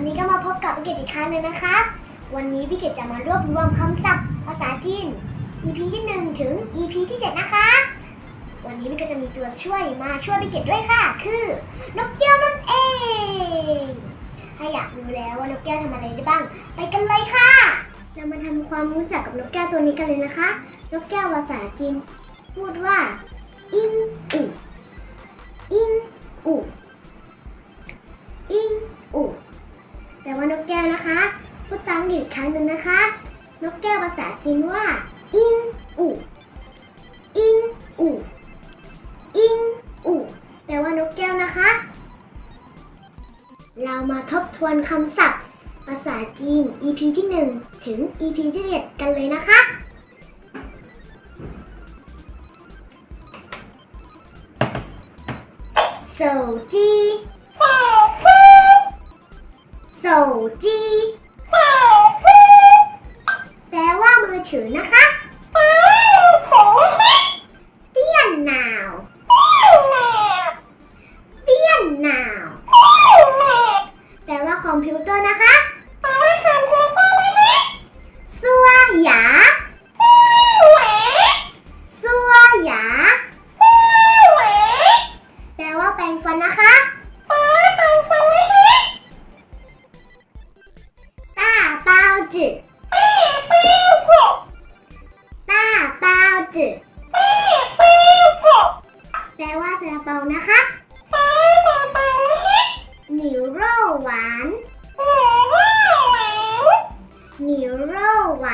ันนี้ก็มาพบกับพี่เกดอีกครั้งหนึงนะคะ วันนี้พี่เกดจะมารวบรวมคำศัพท์ภาษาจีน EP ที่1ถึง EP ที่7นะคะ วันนี้พี่เกดจะมีตัวช่วยมาช่วยพี่เกดด้วยค่ะ คือนกแก้วนั่นเอง ถ้าอยากรู้แล้วว่านกแก้วทำอะไรได้บ้าง ไปกันเลยค่ะ เรามาทำความรู้จักกับนกแก้วตัวนี้กันเลยนะคะ นกแก้วภาษาจีน พูดว่าอินอูอินอู นกแก้วภาษาจีนว่า อิงอู่อิงอู่อิงอู่แปลว่านกแก้วนะคะ เรามาทบทวนคำศัพท์ ภาษาจีน EP ที่ 1 ถึง EP ที่7กันเลยนะคะ โซจีโซจี ถือนะคะเตี้ยนหนาวเตี้ยนหนาวแปลว่าคอมพิวเตอร์นะคะ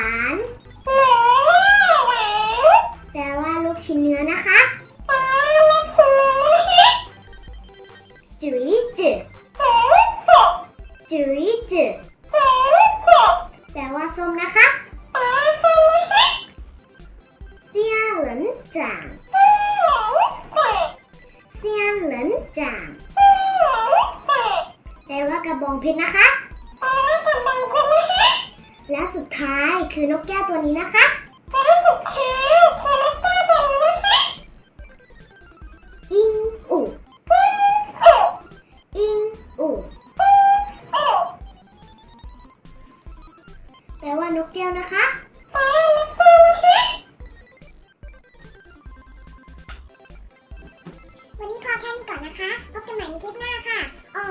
าน แปลว่าลูกชิ้นเนื้อนะคะจุ๋ยจือจุ๋ยจือแปลว่าส้มนะคะเซียเหลินจางเซียเหลินจางแปลว่ากระบองเพชรนะคะ ท้ายคือนกแก้วตัวนี้นะคะอิงอูอิงอูแปลว่านกแก้วนะคะวันนี้พอแค่นี้ก่อนนะคะ พบกันใหม่ในคลิปหน้าค่ะ อ๋อ